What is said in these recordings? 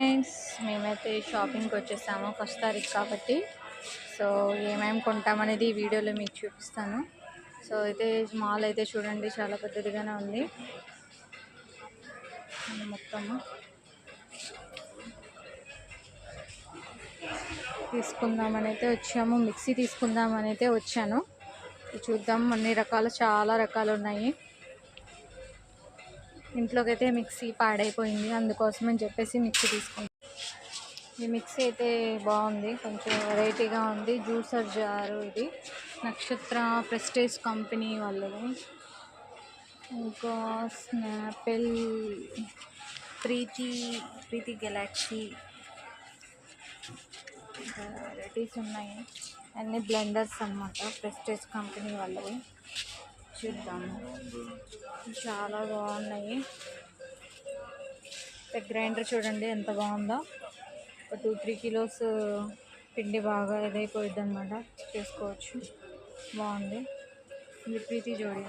Friends మేమైతే షాపింగ్కి వచ్చేసాము ఫస్ట్ తారీఖు కాబట్టి. సో ఏమేమి కొంటామనేది ఈ వీడియోలో మీకు చూపిస్తాను. సో అయితే మాల్ అయితే చూడండి చాలా పెద్దదిగానే ఉంది. మొత్తము. తీసుకుందామని అయితే వచ్చాము. మిక్సీ తీసుకుందామని అయితే వచ్చాను. ఇది చూద్దాం అన్ని రకాలు చాలా రకాలు ఉన్నాయి. ఇంట్లోకి అయితే మిక్సీ పాడైపోయింది. అందుకోసం అని చెప్పేసి మిక్సీ తీసుకుంటాం ఈ మిక్సీ అయితే బాగుంది. కొంచెం వెరైటీగా ఉంది. జ్యూసర్ జారు ఇది. నక్షత్ర ప్రెస్టేజ్ కంపెనీ వాళ్ళది. ఇంకా స్నాపెల్ ప్రీతి ప్రీతి గెలాక్సీ. వెరైటీస్ ఉన్నాయి. అన్ని బ్లెండర్స్ అన్నమాట ప్రెస్టేజ్ కంపెనీ వాళ్ళవి. చూద్దాము చాలా బాగున్నాయి. గ్రైండర్ చూడండి ఎంత బాగుందో. ఒక టూ త్రీ కిలోస్ పిండి బాగా ఇదైపోయింది అనమాట చేసుకోవచ్చు. బాగుంది. ఇది ప్రీతి జోడి.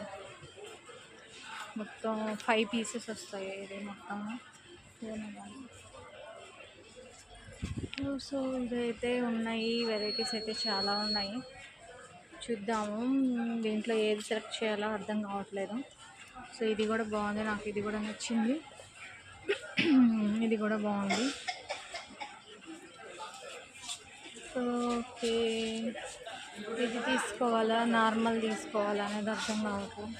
మొత్తం ఫైవ్ పీసెస్ వస్తాయి ఇది మొత్తం సో ఇదైతే ఉన్నాయి. వెరైటీస్ అయితే చాలా ఉన్నాయి. చూద్దాము. దీంట్లో ఏది సెలెక్ట్ చేయాలో అర్థం కావట్లేదు. సో ఇది కూడా బాగుంది. నాకు ఇది కూడా నచ్చింది. ఇది కూడా బాగుంది. So okay. ఇది తీసుకోవాలా? నార్మల్ తీసుకోవాలా అనేది అర్థం కావట్లేదు.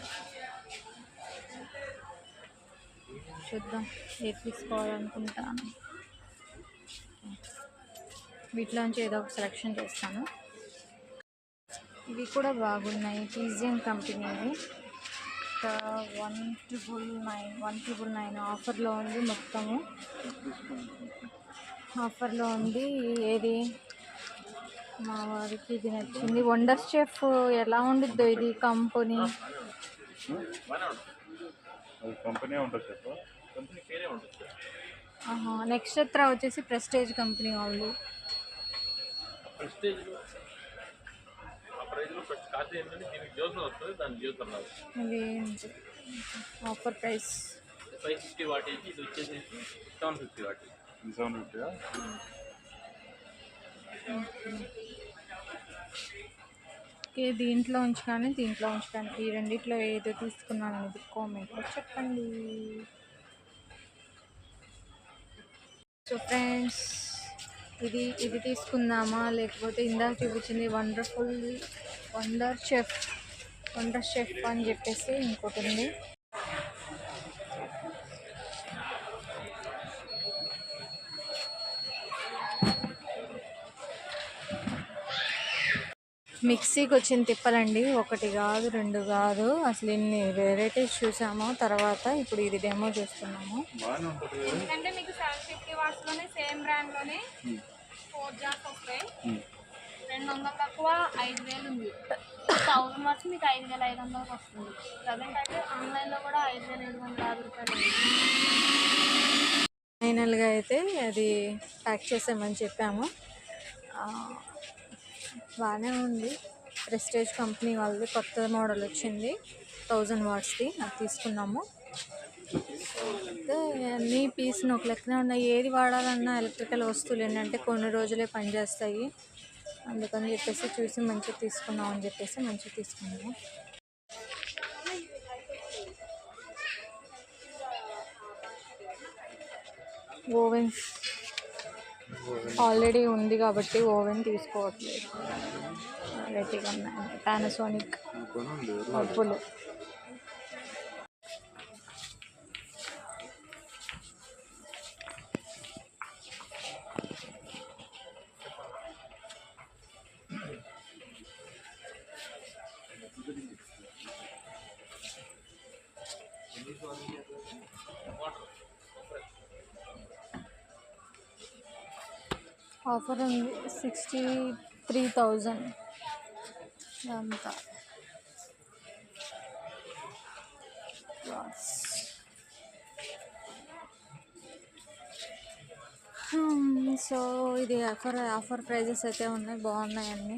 చూద్దాం. ఏది తీసుకోవాలనుకుంటాను? వీటిలోంచి ఏదో ఒక సెలెక్షన్ చేస్తాను. ఇవి కూడా బాగున్నాయి. Pigeon కంపెనీవి one triple nine one triple nine ఆఫర్లో ఉంది మొత్తము. ఆఫర్లో ఉంది ఏది? మా వారికి ఇది నచ్చింది. వండర్ షెఫ్ ఎలా ఉండిద్దో ఇది కంపెనీ నక్షత్ర వచ్చేసి ప్రెస్టేజ్ కంపెనీ వాళ్ళు. ప్రెస్టేజ్ ఆ ప్రైజ్లో ఫస్ట్ కాస్ట్ ఏంటంటే దీనికి జ్యూస్ వస్తుంది దాని జ్యూస్ అన్నారు ఇది offer price. Five sixty watt ఇది ఇది వచ్చేసి సెవెన్ ఫిఫ్టీ వాట్ సెవెన్ ఫిఫ్టీయా ఓకే దీంట్లో ఉంచి కానీ దీంట్లో ఉంచి కానీ ఈ రెండిట్లో ఏదో తీసుకున్నాను అనేది కామెంట్లో చెప్పండి. సో ఫ్రెండ్స్ ఇది ఇది తీసుకుందామా? లేకపోతే ఇందాక చూపించింది wonderful Wonderchef Wonderchef అని చెప్పేసి ఇంకోటి ఉంది. మిక్సీకి వచ్చిన తిప్పలండి. ఒకటి కాదు రెండు కాదు. అసలు ఇన్ని వెరైటీస్ చూసాము తర్వాత ఇప్పుడు ఇది డెమో చూస్తున్నాము. బాగానే ఉంటుంది ఎందుకంటే మీకు సెవెన్ ఫిఫ్టీ వాట్స్లోనే సేమ్ బ్రాండ్లోనే ఫోర్ జార్స్ వస్తాయి. రెండు వందలు తక్కువ ఐదు వేలు ఉంది. థౌసండ్ వాట్స్ మీకు ఐదు వేల ఐదు వందలకు వస్తుంది. ప్రజెంట్ అయితే ఆన్లైన్లో కూడా ఐదు వేల ఏడు వందల యాభై రూపాయలు ఉంది. ఫైనల్గా అయితే అది ప్యాక్ చేసామని చెప్పాము. ఆ, బాగానే ఉంది. ప్రెస్టేజ్ కంపెనీ వాళ్ళది కొత్త మోడల్ వచ్చింది. థౌజండ్ వాట్స్ది అది తీసుకున్నాము. అయితే అన్ని పీస్ని ఒక లెక్కనే ఉన్నాయి. ఏది వాడాలన్నా ఎలక్ట్రికల్ వస్తువులు ఏంటంటే కొన్ని రోజులే పనిచేస్తాయి అందుకని చెప్పేసి చూసి మంచిగా తీసుకున్నాం అని చెప్పేసి మంచిగా తీసుకున్నాము. ఓవెన్స్ ఆల్రెడీ ఉంది కాబట్టి ఓవెన్ తీసుకోవట్లేదు. రెడీగా ఉన్నాయి. పానాసోనిక్ అప్పులు ఆఫర్ ఉంది. Sixty three thousand. అంతా సో hmm, ఇది ఆఫర్ ఆఫర్ ప్రైజెస్ అయితే ఉన్నాయి. బాగున్నాయి అన్నీ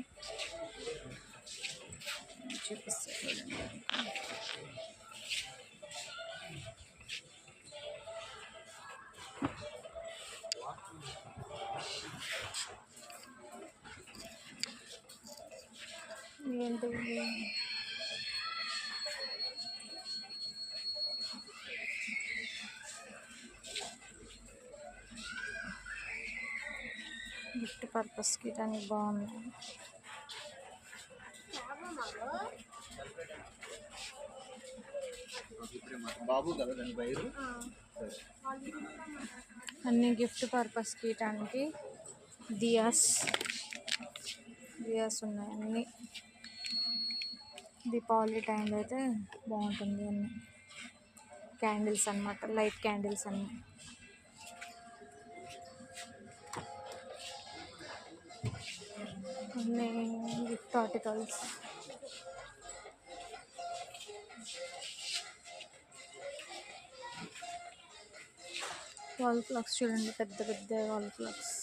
చూపిస్తా చూడండి ఏంటి గిఫ్ట్ పర్పస్కి దానికి బాగుంది బాబు కదా దాని బయలు అన్ని గిఫ్ట్ పర్పస్కి ఇటానికి దియాస్ దియాస్ ఉన్నాయి అన్ని దీపావళి టైంలో అయితే బాగుంటుంది అన్ని. క్యాండిల్స్ అన్నమాట లైట్ క్యాండిల్స్ అన్ని. అన్ని గిఫ్ట్ ఆర్టికల్స్ వాల్ క్లాక్స్ చూడండి పెద్ద పెద్ద వాల్ క్లాక్స్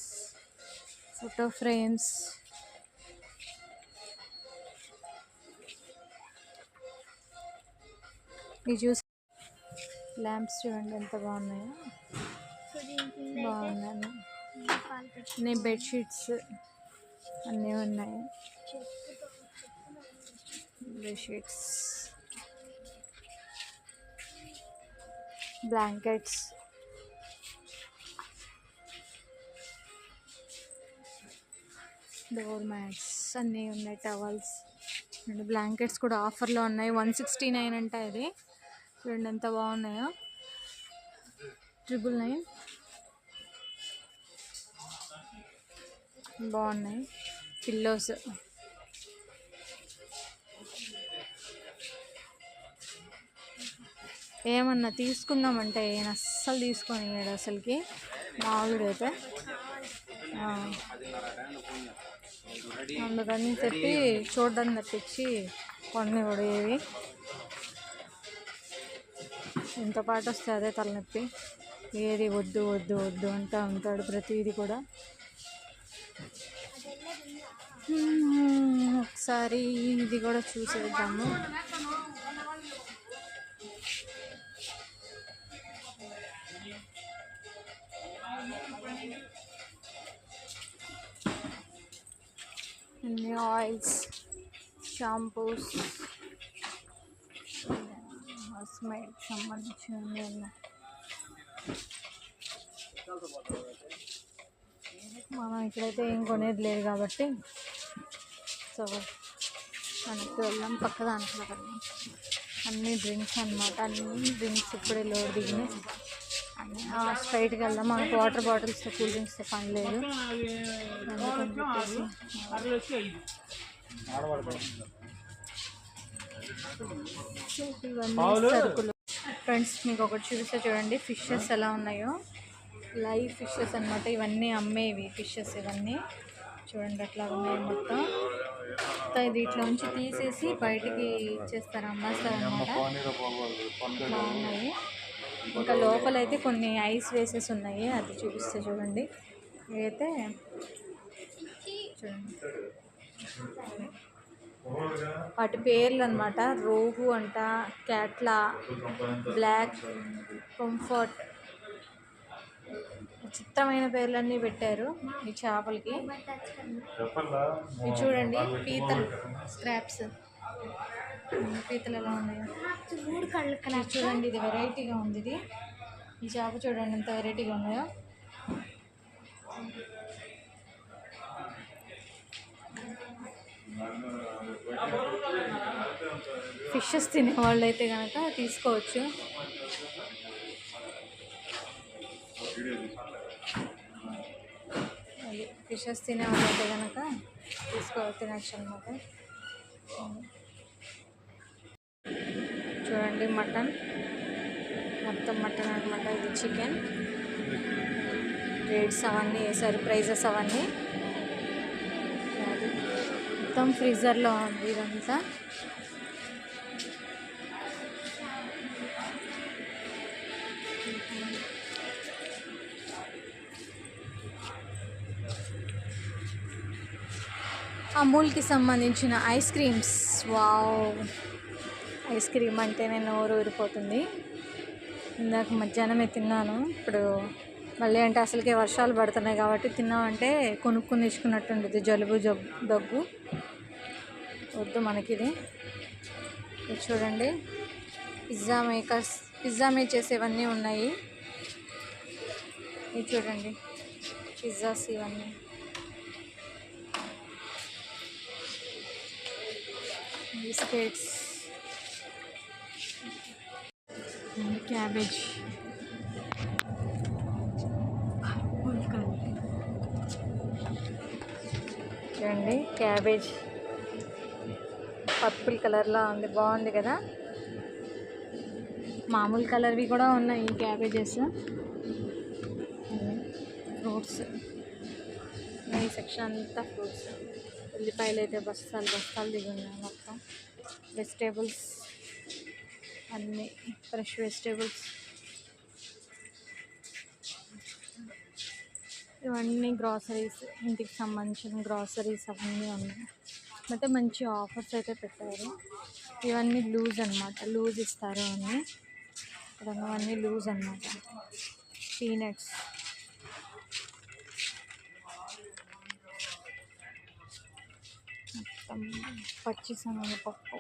ఫోటో ఫ్రేమ్స్ ఇది చూసి ల్యాంప్స్ చూడండి ఎంత బాగున్నాయో. బాగున్నాయి నీ బెడ్షీట్స్ అన్నీ ఉన్నాయి. Bedsheets blankets. డోర్ మ్యాట్స్ అన్నీ ఉన్నాయి టవల్స్. అండ్ బ్లాంకెట్స్ కూడా ఆఫర్లో ఉన్నాయి. వన్ సిక్స్టీ నైన్ అంట ఇది చూడండి ఎంత బాగున్నాయో? Triple nine. బాగున్నాయి. పిల్లోస్. ఏమన్నా తీసుకుందామంటే ఈయన అస్సలు తీసుకొని అసలుకి. మా అయితే అందుకని చెప్పి చూడడానికి తప్పించి కొన్ని కూడా ఏవి. ఎంత పాట వస్తే అదే తలనొప్పి. ఏది వద్దు వద్దు వద్దు అంటూ ఉంటాడు ప్రతిదీ కూడా. ఒకసారి ఇది కూడా చూసేద్దాము. Oils shampoos. స్మైల్ సంబంధించి ఉన్నాయి మనం ఇక్కడైతే ఏం కొనేది లేదు కాబట్టి సో మనకి వెళ్ళాం పక్క దాంట్లో వెళ్దాం. అన్ని డ్రింక్స్ అన్నమాట. అన్ని డ్రింక్స్ ఇప్పుడే లోడ్ దిగినాయి. అన్ని స్ట్రైట్కి వెళ్దాం. మనకు వాటర్ బాటిల్స్ కూల్ డ్రింక్స్ పని లేదు. అందుకని చెప్పేసి ఇవన్నీ సరుకులు. ఫ్రెండ్స్ మీకు ఒకటి చూపిస్తే చూడండి. ఫిషెస్ ఎలా ఉన్నాయో. లైవ్ ఫిషెస్ అన్నమాట. ఇవన్నీ అమ్మేవి ఫిషెస్ ఇవన్నీ. చూడండి అట్లా ఉన్నాయి మొత్తం. మొత్తం ఇది ఇట్లా ఉంచి తీసేసి బయటికి ఇచ్చేస్తారు అమ్మేస్తారు అనమాట బాగున్నాయి. ఇంకా లోపలైతే కొన్ని ఐస్ వేసెస్ ఉన్నాయి. అది చూపిస్తే చూడండి. ఇదైతే చూడండి. వాటి పేర్లు అనమాట రోహు అంట క్యాట్లా బ్లాక్ కంఫర్ట్. చిత్రమైన పేర్లన్నీ పెట్టారు ఈ చేపలకి. ఇవి చూడండి పీతలు. స్క్రాప్స్ పీతలు ఎలా ఉన్నాయో? చూడండి ఇది వెరైటీగా ఉంది ఇది. ఈ చేప చూడండి ఎంత వెరైటీగా ఉన్నాయో. ఫిషెస్ తినే వాళ్ళు అయితే కనుక తీసుకోవచ్చు. అది ఫిషెస్ తినే వాళ్ళు అయితే కనుక తీసుకో తినచ్చు అనమాట చూడండి మటన్. మొత్తం మటన్ అనమాట ఇది చికెన్ రేట్స్ అవన్నీ వేసారు ప్రైజెస్ అవన్నీ. మొత్తం ఫ్రీజర్లో ఉంది ఇదంతా. అమూల్కి సంబంధించిన ice creams. Wow! Ice cream అంటే నేను ఊరు ఊరిపోతుంది. ఇందాక మధ్యాహ్నమే తిన్నాను. ఇప్పుడు మళ్ళీ అంటే అసలుకే వర్షాలు పడుతున్నాయి కాబట్టి తిన్నామంటే కొనుక్కుని తీసుకున్నట్టు ఉండదు జలుబు జబ్ దగ్గు. వద్దు మనకి ఇది ఇది చూడండి. పిజ్జా మేకర్స్ పిజ్జా మేక్ చేసేవన్నీ ఉన్నాయి. ఇది చూడండి. పిజ్జాస్ ఇవన్నీ. బిస్కెట్స్. క్యాబేజ్. చూడండి. క్యాబేజ్ పర్పుల్ కలర్లా ఉంది. బాగుంది కదా? మామూలు కలర్వి కూడా ఉన్నాయి ఈ క్యాబేజెస్. ఫ్రూట్స్. ఈ సెక్షన్ అంతా ఫ్రూట్స్. ఉల్లిపాయలు అయితే బస్తాలు బస్తాలు దిగి ఉన్నాయి మొత్తం. వెజిటేబుల్స్ అన్నీ ఫ్రెష్ వెజిటేబుల్స్. ఇవన్నీ గ్రాసరీస్ ఇంటికి సంబంధించిన గ్రాసరీస్ అవన్నీ ఉన్నాయి. అయితే మంచి ఆఫర్స్ అయితే పెట్టారు. ఇవన్నీ లూజ్ అనమాట లూజ్ ఇస్తారు అన్నీ ఇక్కడ లూజ్ అనమాట పీనట్స్. మొత్తం పచ్చి శనగపప్పు.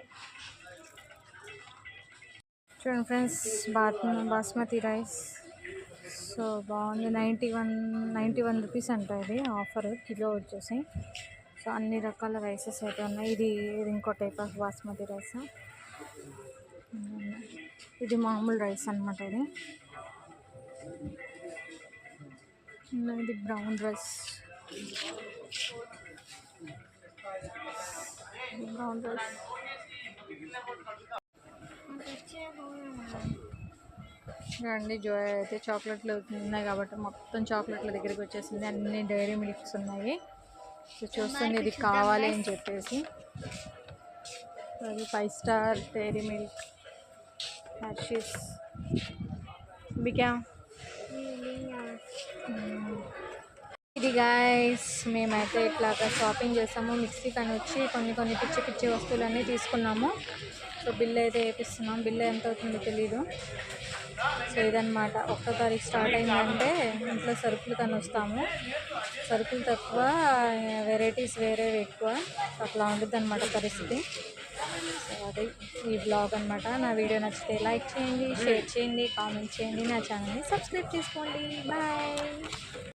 చూడండి ఫ్రెండ్స్ బాత్ బాస్మతి రైస్. సో బాగుంది. Ninety one ninety one rupees అంట ఇది ఆఫర్ కిలో వచ్చేసి. సో అన్ని రకాల రైసెస్ అయితే ఉన్నాయి. ఇది ఇది ఇంకో టైప్ ఆఫ్ బాస్మతి రైస్. ఇది మామూలు రైస్ అనమాట ఇది. ఇది బ్రౌన్ రైస్. Brown rice. చూడండి జోయ్ అయితే చాక్లెట్లు ఉన్నాయి కాబట్టి మొత్తం చాక్లెట్ల దగ్గరికి వచ్చేసింది. అన్ని డైరీ మిల్క్స్ ఉన్నాయి. సో చూస్తుంది ఇది కావాలి అని చెప్పేసి. అది Five Star Dairy Milk Hershey's బికా ఇది గాయస్ మేమైతే ఇట్లాగా షాపింగ్ చేసాము. మిక్సీ కానీ వచ్చి కొన్ని కొన్ని పిచ్చి పిచ్చి వస్తువులన్నీ తీసుకున్నాము. సో బిల్ అయితే వేపిస్తున్నాం. బిల్ ఎంత అవుతుందో తెలీదు. సో ఇదన్నమాట ఒక్క తారీఖు స్టార్ట్ అయిందంటే ఇంట్లో సరుకులు కానీ వస్తాము సరుకులు తక్కువ వెరైటీస్ వేరే ఎక్కువ. అట్లా ఉంటుంది అనమాట పరిస్థితి. సో అది ఈ బ్లాగ్ అనమాట నా వీడియో నచ్చితే లైక్ చేయండి షేర్ చేయండి కామెంట్ చేయండి. నా ఛానల్ని సబ్స్క్రైబ్ చేసుకోండి. బాయ్.